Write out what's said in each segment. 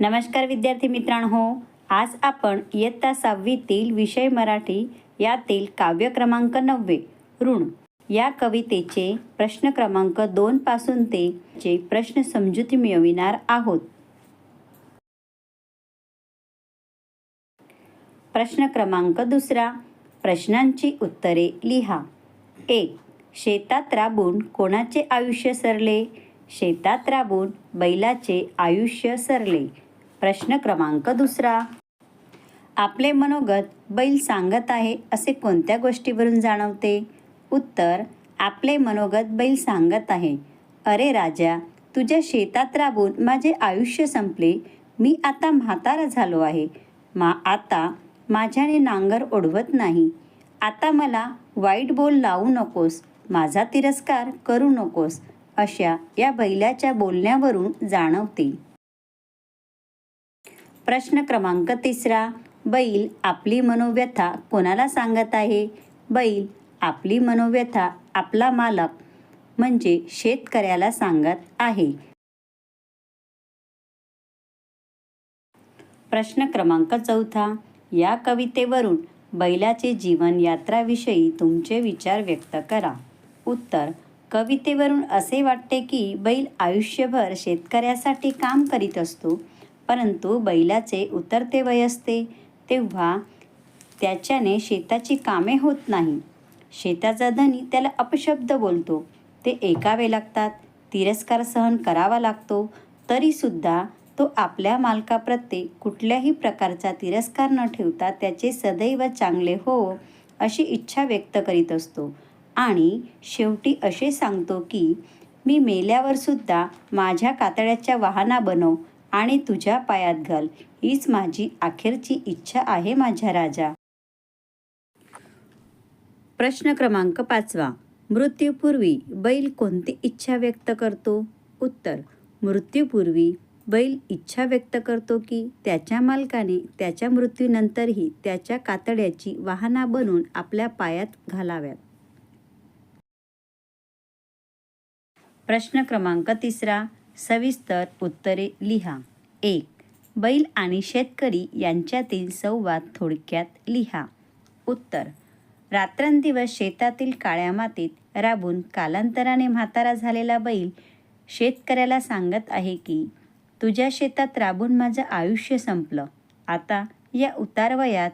नमस्कार विद्यार्थी मित्रांनो आज आपण इयत्ता सहावीतील विषय मराठी यातील काव्य क्रमांक नववे ऋण. या कवितेचे प्रश्न क्रमांक दोन पासून ते चे प्रश्न समजुती मिळविणार आहोत. प्रश्न क्रमांक दुसरा प्रश्नांची उत्तरे लिहा. एक शेतात राबून कोणाचे आयुष्य सरले? शेतात राबून बैलाचे आयुष्य सरले? प्रश्न क्रमांक दुसरा. आपले मनोगत बैल सांगत आहे असे कोणत्या गोष्टीवरून जाणवते? उत्तर आपले मनोगत बैल सांगत आहे. अरे राजा तुझ्या शेतात राबून माझे आयुष्य संपले. मी आता म्हातारा झालो आहे. मा आता माझ्याने नांगर ओढवत नाही. आता मला वाईट बोल लावू नकोस. माझा तिरस्कार करू नकोस. अशा या बैलाच्या बोलण्यावरून जाणवते. प्रश्न क्रमांक तिसरा. बैल आपली मनोव्यथा कोणाला सांगत आहे? बैल आपली मनोव्यथा आपला मालक म्हणजे शेतकऱ्याला सांगत आहे. प्रश्न क्रमांक चौथा. या कवितेवरून बैलाचे जीवन यात्राविषयी तुमचे विचार व्यक्त करा. उत्तर. कवितेवरून असे वाटते की बैल आयुष्यभर शेतकऱ्यासाठी काम करीत असतो. परंतु बैलाचे उतरते वय असते तेव्हा त्याच्याने शेताची कामे होत नाही. शेताचा धनी त्याला अपशब्द बोलतो. ते ऐकावे लागतात तिरस्कार सहन करावा लागतो तरीसुद्धा तो आपल्या मालकाप्रत्ये कुठल्याही प्रकारचा तिरस्कार न ठेवता त्याचे सदैव चांगले हो अशी इच्छा व्यक्त करीत असतो. आणि शेवटी असे सांगतो की मी मेल्यावरसुद्धा माझ्या कातड्याच्या वाहना बनव आणि तुझ्या पायात घाल. हीच माझी अखेरची इच्छा आहे माझ्या राजा. प्रश्न क्रमांक पाचवा. मृत्यूपूर्वी बैल कोणती इच्छा व्यक्त करतो? उत्तर. मृत्यूपूर्वी बैल इच्छा व्यक्त करतो की त्याच्या मालकाने त्याच्या मृत्यूनंतरही त्याच्या कातड्याची वाहना बनवून आपल्या पायात घालाव्यात. प्रश्न क्रमांक तिसरा. सविस्तर उत्तरे लिहा. एक बैल आणि शेतकरी यांच्यातील संवाद थोडक्यात लिहा. उत्तर रात्रंदिवस शेतातील काळ्या मातीत राबून कालांतराने म्हातारा झालेला बैल शेतकऱ्याला सांगत आहे की तुझ्या शेतात राबून माझं आयुष्य संपलं. आता या उतारवयात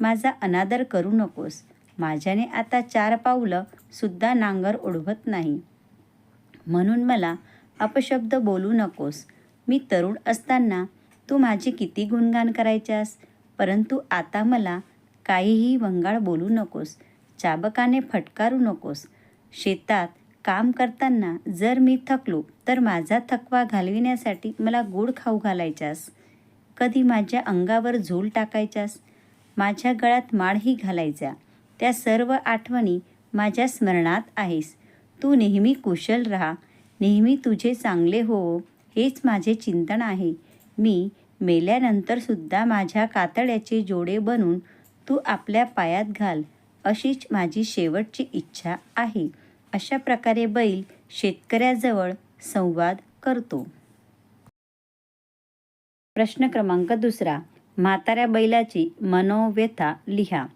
माझा अनादर करू नकोस. माझ्याने आता चार पावलं सुद्धा नांगर ओढवत नाही. म्हणून मला अपशब्द बोलू नकोस. मी तरुण असताना तू माझी किती गुणगान करायच्यास? परंतु आता मला काहीही वंगाळ बोलू नकोस. चाबकाने फटकारू नकोस. शेतात काम करताना जर मी थकलो तर माझा थकवा घालविण्यासाठी मला गोड खाऊ घालायच्यास? कधी माझ्या अंगावर झोल टाकायच्यास? माझ्या गळ्यात माळही घालायचा. त्या सर्व आठवणी माझ्या स्मरणात आहेस. तू नेहमी कुशल राहा. नेहमी तुझे चांगले हो हेच माझे चिंतन आहे. मी मेल्यानंतरसुद्धा माझ्या कातड्याचे जोडे बनून तू आपल्या पायात घाल अशीच माझी शेवटची इच्छा आहे. अशा प्रकारे बैल शेतकऱ्याजवळ संवाद करतो. प्रश्न क्रमांक दुसरा. म्हाताऱ्या बैलाची मनोव्यथा लिहा.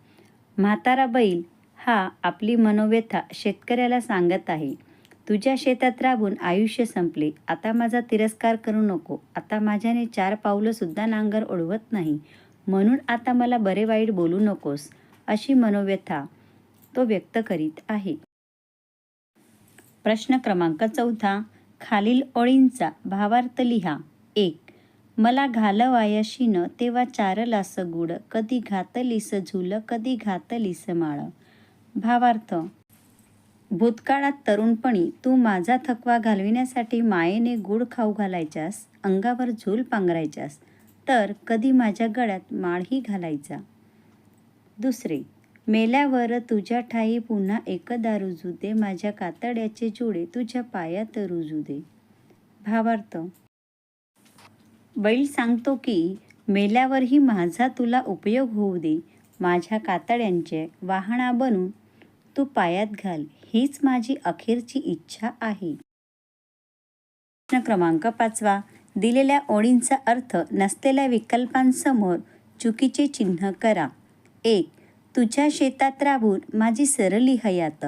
म्हातारा बैल हा आपली मनोव्यथा शेतकऱ्याला सांगत आहे. तुझ्या शेतात राबून आयुष्य संपले. आता माझा तिरस्कार करू नको. आता माझ्याने चार पावलंसुद्धा नांगर ओढवत नाही. म्हणून आता मला बरे वाईट बोलू नकोस अशी मनोव्यथा तो व्यक्त करीत आहे. प्रश्न क्रमांक चौथा खालील ओळींचा भावार्थ लिहा. एक मला घालवायशीन तेव्हा चारलास गुड कधी घातलीस झुल कधी घातलीस माळ. भावार्थ भूतकाळात तरुणपणी तू माझा थकवा घालविण्यासाठी मायेने गुड खाऊ घालायच्यास अंगावर झूल पांघरायच्यास तर कधी माझ्या गळ्यात माळही घालायचा. दुसरे मेल्यावर तुझ्या ठाई पुन्हा एकदा रुजू दे माझ्या कातड्याचे जोडे तुझ्या पायात रुजू दे. भावार्थ बैल सांगतो की मेल्यावरही माझा तुला उपयोग होऊ दे माझ्या कातड्यांचे वाहना बनून तू पायात घाल हीच माझी अखेरची इच्छा आहे. प्रश्न क्रमांक पाचवा. दिलेल्या ओळींचा अर्थ नसलेल्या विकल्पांसमोर चुकीचे चिन्ह करा. एक तुझ्या शेतात राबून माझी सरली हयात.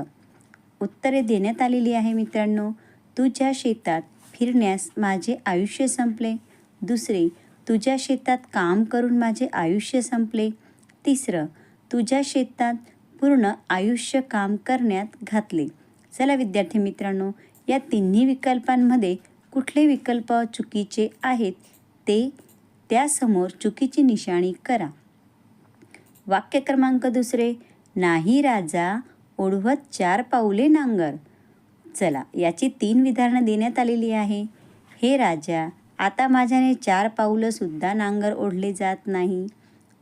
उत्तरे देण्यात आलेली आहे मित्रांनो. तुझ्या शेतात फिरण्यास माझे आयुष्य संपले. दुसरे तुझ्या शेतात काम करून माझे आयुष्य संपले. तिसरं तुझ्या शेतात पूर्ण आयुष्य काम करण्यात घातले. चला विद्यार्थी मित्रांनो या तिन्ही विकल्पांमध्ये कुठले विकल्प चुकीचे आहेत ते त्यासमोर चुकीची निशाणी करा. वाक्य क्रमांक दुसरे नाही राजा ओढवत चार पाऊले नांगर. चला याची तीन विधानं देण्यात आलेली आहे. हे राजा आता माझ्याने चार पाऊलंसुद्धा नांगर ओढले जात नाही.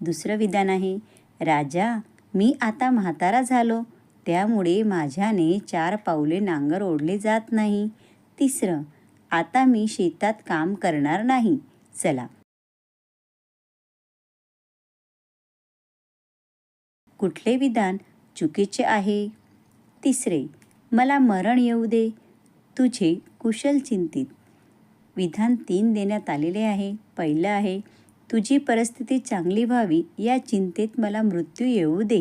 दुसरं विधान आहे राजा मी आता म्हातारा झालो. त्यामुळे माझ्याने चार पाऊले नांगर ओढले जात नाही. तिसरं आता मी शेतात काम करणार नाही. चला. कुठले विधान चुकीचे आहे? तिसरे मला मरण येऊ दे. तुझे कुशल चिंतित. विधान तीन देण्यात आलेले आहे. पहिलं आहे तुझी परिस्थिती चांगली व्हावी या चिंतेत मला मृत्यू येऊ दे.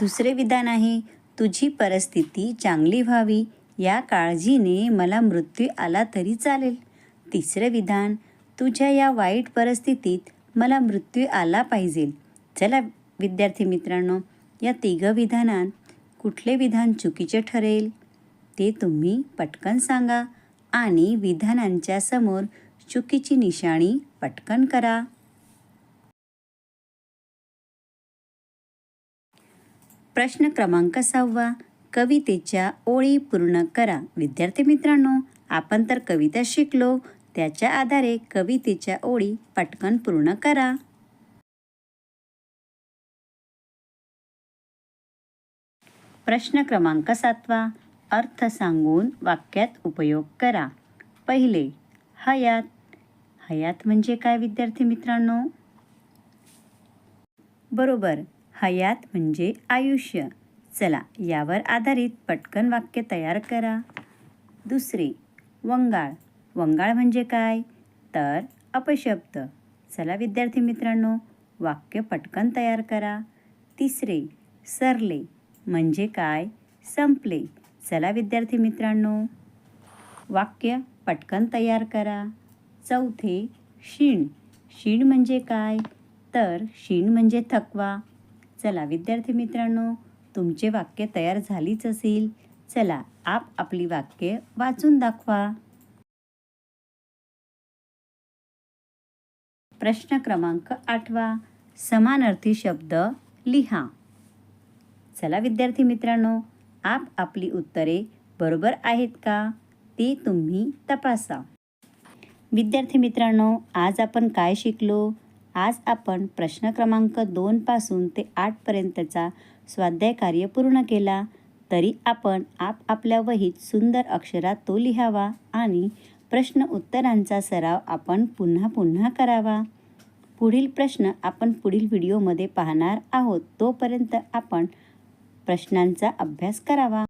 दुसरे विधान आहे तुझी परिस्थिती चांगली व्हावी या काळजीने मला मृत्यू आला तरी चालेल. तिसरं विधान तुझ्या या वाईट परिस्थितीत मला मृत्यू आला पाहिजे. चला विद्यार्थी मित्रांनो या तिघं विधानात कुठले विधान चुकीचे ठरेल? ते तुम्ही पटकन सांगा आणि विधानांच्या समोर चुकीची निशाणी पटकन करा. प्रश्न क्रमांक सहावा. कवितेच्या ओळी पूर्ण करा. विद्यार्थी मित्रांनो आपण तर कविता शिकलो. त्याच्या आधारे कवितेच्या ओळी पटकन पूर्ण करा. प्रश्न क्रमांक सातवा. अर्थ सांगून वाक्यात उपयोग करा. पहिले हयात हयात म्हणजे काय विद्यार्थी मित्रांनो? बरोबर हयात म्हणजे आयुष्य. चला यावर आधारित पटकन वाक्य तयार करा. दुसरे वंगाळ. वंगाळ म्हणजे काय? तर अपशब्द. चला विद्यार्थी मित्रांनो वाक्य पटकन तयार करा. तिसरे सरले. म्हणजे काय? संपले. चला विद्यार्थी मित्रांनो वाक्य पटकन तयार करा. चौथे शीण. शीण म्हणजे काय? तर शीण म्हणजे थकवा. चला विद्यार्थी मित्रांनो तुमचे वाक्य तयार झालीच असेल. चला आप आपली वाक्य वाचून दाखवा. प्रश्न क्रमांक आठवा. समानार्थी शब्द लिहा. चला विद्यार्थी मित्रांनो आप आपली उत्तरे बरोबर आहेत का? ते तुम्ही तपासा. विद्यार्थी मित्रांनो आज आपण काय शिकलो? आज आपण प्रश्न क्रमांक दोनपासून ते आठपर्यंतचा स्वाध्याय कार्य पूर्ण केला. तरी आपण आप आपल्या वहीत सुंदर अक्षरात तो लिहावा आणि प्रश्न उत्तरांचा सराव आपण पुन्हा पुन्हा करावा. पुढील प्रश्न आपण पुढील व्हिडिओमध्ये पाहणार आहोत. तोपर्यंत आपण प्रश्नांचा अभ्यास करावा.